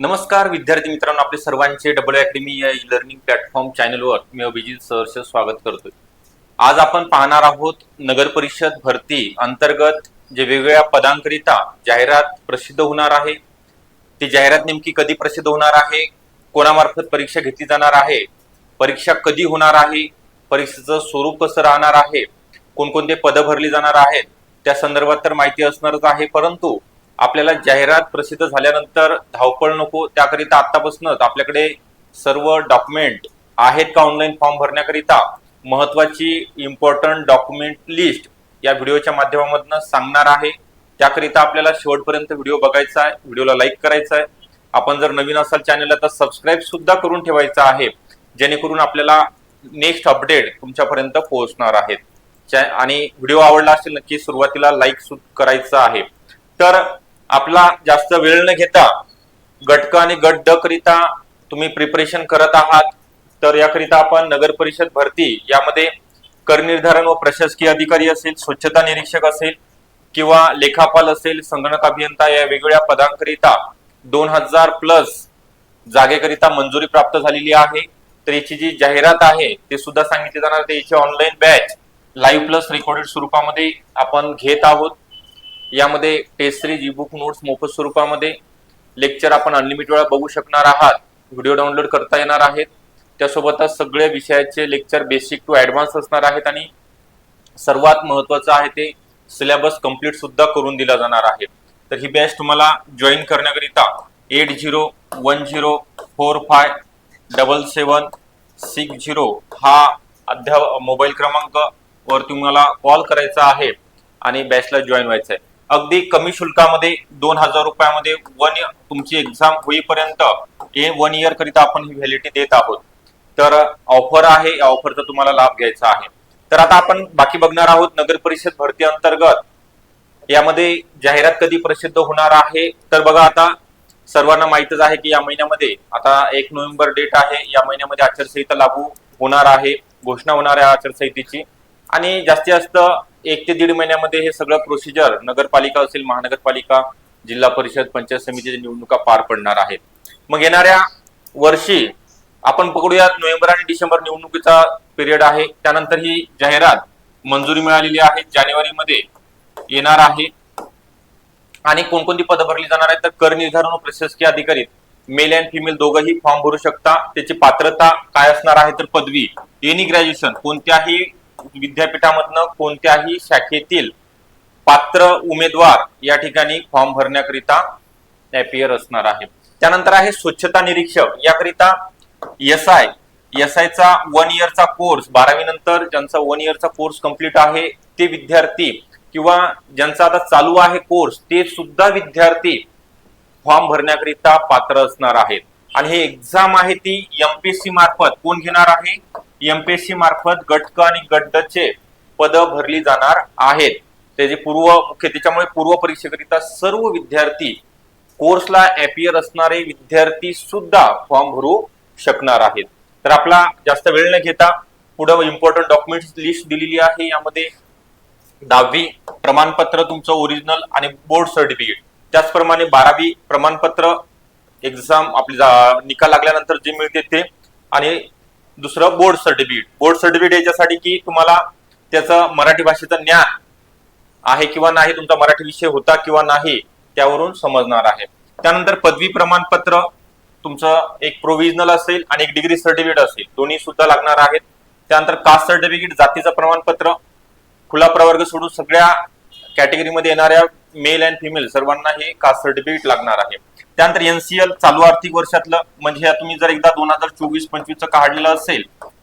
नमस्कार विद्यार्थी मित्रांनो. आपले सर्वांचे डबल अकॅडमी या लर्निंग प्लॅटफॉर्म चॅनलवर मी अभिजित सहर्ष स्वागत करतोय. आज आपण पाहणार आहोत नगर परिषद भरती अंतर्गत जे वेगवेगळ्या पदांकरिता जाहिरात प्रसिद्ध होणार आहे. ती जाहिरात नेमकी कधी प्रसिद्ध होणार आहे? कोणामार्फत परीक्षा घेतली जाणार आहे? परीक्षा कधी होणार आहे? परीक्षेचं स्वरूप कसं राहणार आहे? कोणकोणते पदं भरली जाणार आहेत? त्या संदर्भात तर माहिती असणारच आहे परंतु आपल्याला जाहिरात प्रसिद्ध झाल्यानंतर धावपळ नको त्याकरिता आतापासूनच आपल्याकडे सर्व डॉक्युमेंट आहेत का ऑनलाईन फॉर्म भरण्याकरिता? महत्वाची इम्पॉर्टंट डॉक्युमेंट लिस्ट या व्हिडिओच्या माध्यमामधनं सांगणार आहे. त्याकरिता आपल्याला शेवटपर्यंत व्हिडिओ बघायचा आहे व्हिडिओला लाईक करायचा आहे. आपण जर नवीन असाल चॅनलला तर सबस्क्राईब सुद्धा करून ठेवायचं आहे जेणेकरून आपल्याला नेक्स्ट अपडेट तुमच्यापर्यंत पोहोचणार आहेत आणि व्हिडिओ आवडला असेल नक्की सुरुवातीला लाईक करायचं आहे. तर आपला जास्त वेळ न घेता गटक आणि गट ड करिता तुम्ही प्रिपरेशन करत आहात तर याकरिता आपण नगर परिषद भरती यामध्ये कर निर्धारण व प्रशासकीय अधिकारी असेल स्वच्छता निरीक्षक असेल किंवा लेखापाल असेल संगणक अभियंता या वेगवेगळ्या पदांकरिता दोन हजार प्लस जागेकरिता मंजुरी प्राप्त झालेली आहे. तर याची जी जाहिरात आहे ते सुद्धा सांगितले जाणार याची online batch live plus recorded स्वरूपामध्ये आपण घेत आहोत. यामध्ये test series ebook notes मोफत स्वरूपामध्ये लेक्चर आपण अनलिमिटेड वेळा बघू शकणार आहात. व्हिडिओ डाउनलोड करता येणार आहेत. त्यासोबतच सगळ्या विषयाचे लेक्चर बेसिक टू ऍडव्हान्स असणार आहेत आणि सर्वात महत्वाचं आहे ते सिलेबस कंप्लीट सुद्धा करून दिला जाणार आहे. तर ही बॅच तुम्हाला जॉईन करण्याकरिता eight zero one zero four five double seven six zero हा अध्या मोबाईल क्रमांक वर तुम्हाला कॉल करायचा आहे आणि बॅचला जॉईन व्हायचं आहे अगदी कमी शुल्कामध्ये दोन हजार रुपयामध्ये वन तुमची एक्झाम होईपर्यंत हे वन इयर करिता आपण ही व्हॅलिडिटी देत आहोत. तर ऑफर आहे या ऑफरचा तुम्हाला लाभ घ्यायचा आहे. तर आता आपण बाकी बघणार आहोत नगर परिषद भरती अंतर्गत. यामध्ये जाहिरात कधी प्रसिद्ध होणार आहे? तर बघा आता सर्वांना माहितच आहे की या महिन्यामध्ये आता एक नोव्हेंबर डेट आहे या महिन्यामध्ये आचारसंहिता लागू होणार आहे घोषणा होणार आहे आचारसंहितेची. आणि जास्तीत जास्त एक ते दीड महिन्यामध्ये हे सगळं प्रोसिजर नगरपालिका असेल महानगरपालिका जिल्हा परिषद पंचायत समितीच्या निवडणुका पार पडणार आहेत. मग येणाऱ्या वर्षी आपण पकडूया नोव्हेंबर आणि डिसेंबर निवडणुकीचा पिरियड आहे. त्यानंतर ही जाहिरात मंजुरी मिळालेली आहे. जानेवारीमध्ये येणार आहे. आणि कोणकोणती पदं भरली जाणार आहेत तर कर निर्धारण व प्रशासकीय अधिकारी मेल अँड फिमेल दोघंही फॉर्म भरू शकता. त्याची पात्रता काय असणार आहे तर पदवी. एनी ग्रॅज्युएशन कोणत्याही विद्यापीठामधनं कोणत्याही शाखेतील पात्र उमेदवार या ठिकाणी फॉर्म भरण्याकरिता अपियर असणार आहे. त्यानंतर आहे स्वच्छता निरीक्षक. याकरिता एस आय एस चा वन इयरचा कोर्स बारावी नंतर ज्यांचा वन इयरचा कोर्स कंप्लीट आहे ते विद्यार्थी किंवा ज्यांचा आता चालू आहे कोर्स ते सुद्धा विद्यार्थी फॉर्म भरण्याकरिता पात्र असणार आहेत. आणि हे एक्झाम आहे ती एमपीएससी मार्फत कोण घेणार आहे? एमपीएससी मार्फत गटक आणि गटचे पद भरली जाणार आहेत. त्याचे पूर्व मुख्य त्याच्यामुळे पूर्व परीक्षेकरिता सर्व विद्यार्थी कोर्सला अपियर असणारे विद्यार्थी सुद्धा फॉर्म भरू शकणार आहेत. तर आपला जास्त वेळ न घेता पुढे इम्पॉर्टंट डॉक्युमेंट्स लिस्ट दिलेली आहे. यामध्ये दहावी प्रमाणपत्र तुमचं ओरिजिनल आणि बोर्ड सर्टिफिकेट त्याचप्रमाणे बारावी प्रमाणपत्र एक्झाम आपली जा- निकाल लागल्यानंतर जे मिळते ते. आणि दुसरं बोर्ड सर्टिफिकेट बोर्ड सर्टिफिकेट याच्यासाठी की तुम्हाला त्याचं मराठी भाषेचं ज्ञान आहे किंवा नाही तुमचा मराठी विषय होता किंवा नाही त्यावरून समजणार आहे. त्यानंतर पदवी प्रमाणपत्र तुमचं एक प्रोव्हिजनल असेल आणि एक डिग्री सर्टिफिकेट असेल. दोन्ही सुद्धा लागणार आहेत. त्यानंतर कास्ट सर्टिफिकेट जातीचं प्रमाणपत्र खुला प्रवर्ग सोडून सगळ्या कॅटेगरीमध्ये येणाऱ्या मेल अँड फिमेल सर्वांना हे कास्ट सर्टिफिकेट लागणार आहे. त्यानंतर एनसीएल चालू आर्थिक वर्षातलं म्हणजे तुम्ही जर एकदा दोन हजार चोवीस पंचवीसचं काढलेलं असेल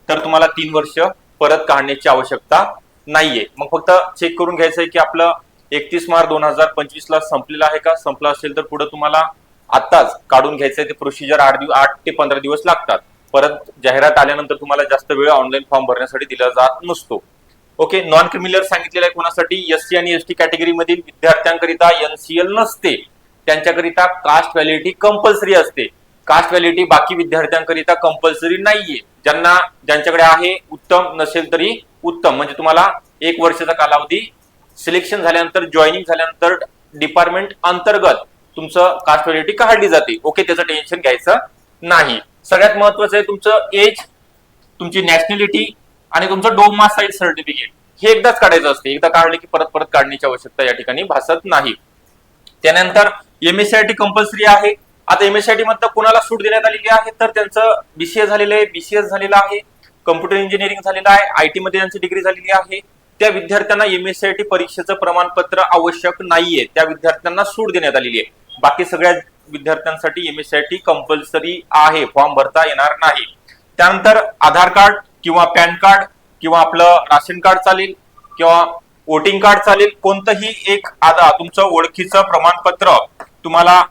तर तुम्हाला तीन वर्ष परत काढण्याची आवश्यकता नाहीये. मग फक्त चेक करून घ्यायचं आहे की आपलं एकतीस मार्च दोन हजार पंचवीस ला संपलेलं आहे का? संपलं असेल तर पुढे तुम्हाला आताच काढून घ्यायचंय. ते प्रोसिजर आठ दिवस आठ ते पंधरा दिवस लागतात. परत जाहिरात आल्यानंतर तुम्हाला जास्त वेळ ऑनलाईन फॉर्म भरण्यासाठी दिला जात नसतो. ओके नॉन क्रिमिनल सांगितलेलं आहे कोणासाठी? एससी आणि एस टी कॅटेगरी मधील विद्यार्थ्यांकरिता एनसीएल नसते. त्यांच्याकरिता कास्ट व्हॅलिडिटी कंपल्सरी असते. कास्ट व्हॅलिडिटी बाकी विद्यार्थ्यांकरिता कंपल्सरी नाहीये. ज्यांना ज्यांच्याकडे आहे उत्तम नसेल तरी उत्तम. म्हणजे तुम्हाला एक वर्षाचा कालावधी सिलेक्शन झाल्यानंतर जॉईनिंग झाल्यानंतर डिपार्टमेंट अंतर्गत तुमचं कास्ट व्हॅलिडिटी काढली जाते. ओके त्याचं टेन्शन घ्यायचं नाही. सगळ्यात महत्वाचं आहे तुमचं एज तुमची नॅशनॅलिटी आणि तुमचं डोमा साईड सर्टिफिकेट हे एकदाच काढायचं असते. एकदा काढले की परत परत काढण्याची आवश्यकता या ठिकाणी भासत नाही. त्यानंतर एमएससीआयटी कंपल्सरी आहे. आता एमएससीआयटी मधलं कुणाला सूट देण्यात आलेली आहे? तर त्यांचं बीसीएस झालेलं आहे. बीसीएस झालेलं आहे. कम्प्युटर इंजिनिअरिंग झालेलं आहे. आयटी मध्ये त्यांची डिग्री झालेली आहे. त्या विद्यार्थ्यांना एमएससीआयटी परीक्षेचं प्रमाणपत्र आवश्यक नाहीये. त्या विद्यार्थ्यांना सूट देण्यात आलेली आहे. बाकी सगळ्या विद्यार्थ्यांसाठी एमएससीआयटी कंपल्सरी आहे. फॉर्म भरता येणार नाही. त्यानंतर आधार कार्ड किंवा पॅन कार्ड किंवा आपलं राशन कार्ड चालेल किंवा वोटिंग कार्ड चालेल. कोणतंही एक आधार तुमचं ओळखीचं प्रमाणपत्र तुम्हाला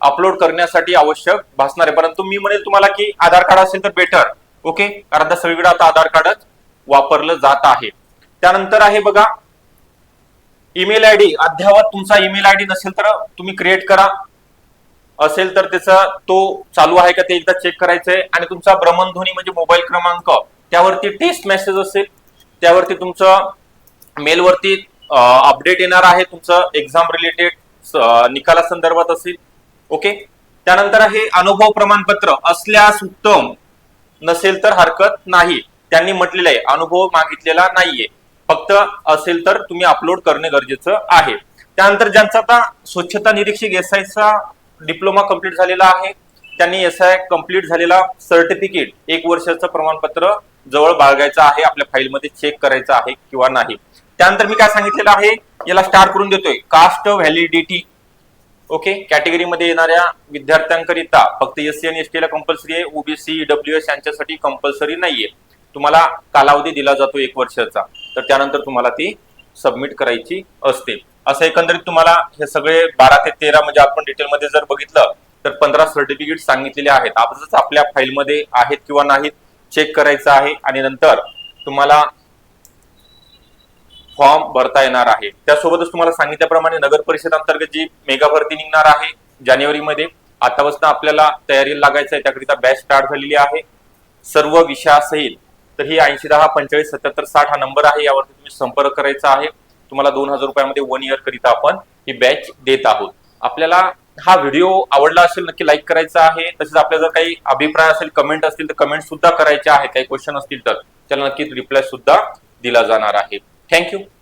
अपलोड करण्यासाठी आवश्यक भासणार आहे. परंतु मी म्हणेल तुम्हाला की आधार कार्ड असेल तर बेटर ओके कारण आता सगळीकडे आता आधार कार्डच वापरलं जात आहे. त्यानंतर आहे बघा ईमेल आय डी अद्यावत तुमचा ईमेल आय डी नसेल तर तुम्ही क्रिएट करा. असेल तर त्याचा तो चालू आहे का ते एकदा चेक करायचं आहे आणि तुमचा भ्रमणध्वनी म्हणजे मोबाईल क्रमांक त्यावरती टेस्ट मेसेज असेल. त्यावरती तुमचं मेलवरती अपडेट येणार आहे तुमचं एक्झाम रिलेटेड निकाला संदर्भात असेल. ओके त्यानंतर आहे अनुभव प्रमाणपत्र. असल्यास उत्तम. नसेल तर हरकत नाही. त्यांनी म्हटलेलं आहे अनुभव मागितलेला नाहीये. फक्त असेल तर तुम्ही अपलोड करणे गरजेचं आहे. त्यानंतर ज्यांचा आता स्वच्छता निरीक्षक एस आयचा डिप्लोमा कंप्लीट झालेला आहे त्यांनी एस आय कंप्लीट झालेला सर्टिफिकेट एक वर्षाचं प्रमाणपत्र जवळ बाळगायचं आहे आपल्या फाईलमध्ये चेक करायचं आहे किंवा नाही. त्यानंतर मी काय सांगितलेलं आहे याला स्टार करून देतोय. कास्ट व्हॅलिडिटी ओके कॅटेगरीमध्ये येणाऱ्या विद्यार्थ्यांकरिता फक्त एस सी आणि एस टीला कंपल्सरी आहे ओबीसी डब्ल्यू एस यांच्यासाठी कंपल्सरी नाहीये. तुम्हाला कालावधी दिला जातो एक वर्षाचा. तर त्यानंतर तुम्हाला ती सबमिट करायची असते. असं एकंदरीत तुम्हाला हे सगळे बारा ते तेरा म्हणजे आपण डिटेलमध्ये जर बघितलं तर पंधरा सर्टिफिकेट सांगितलेले आहेत. आजच आपल्या फाईलमध्ये आहेत किंवा नाहीत चेक करायचं आहे आणि नंतर तुम्हाला फॉर्म भरता येणार आहे. त्यासोबतच तुम्हाला सांगितल्याप्रमाणे नगर परिषद अंतर्गत जी मेगा भरती निघणार आहे जानेवारीमध्ये आतापासून आपल्याला तयारीला लागायचं आहे त्याकरिता बॅच स्टार्ट झालेली आहे. सर्व विषयासहित तर ही ऐंशी दहा पंचेचाळीस सत्याहत्तर साठ हा नंबर आहे यावरती तुम्ही संपर्क करायचा आहे. तुम्हाला दोन हजार रुपयामध्ये वन इयर करिता आपण ही बॅच देत आहोत. आपल्याला हा व्हिडिओ आवडला असेल नक्की लाईक करायचा आहे. तसेच आपल्या जर काही अभिप्राय असेल कमेंट असतील तर कमेंट सुद्धा करायचे आहे काही क्वेश्चन असतील तर त्याला नक्कीच रिप्लाय सुद्धा दिला जाणार आहे. Thank you.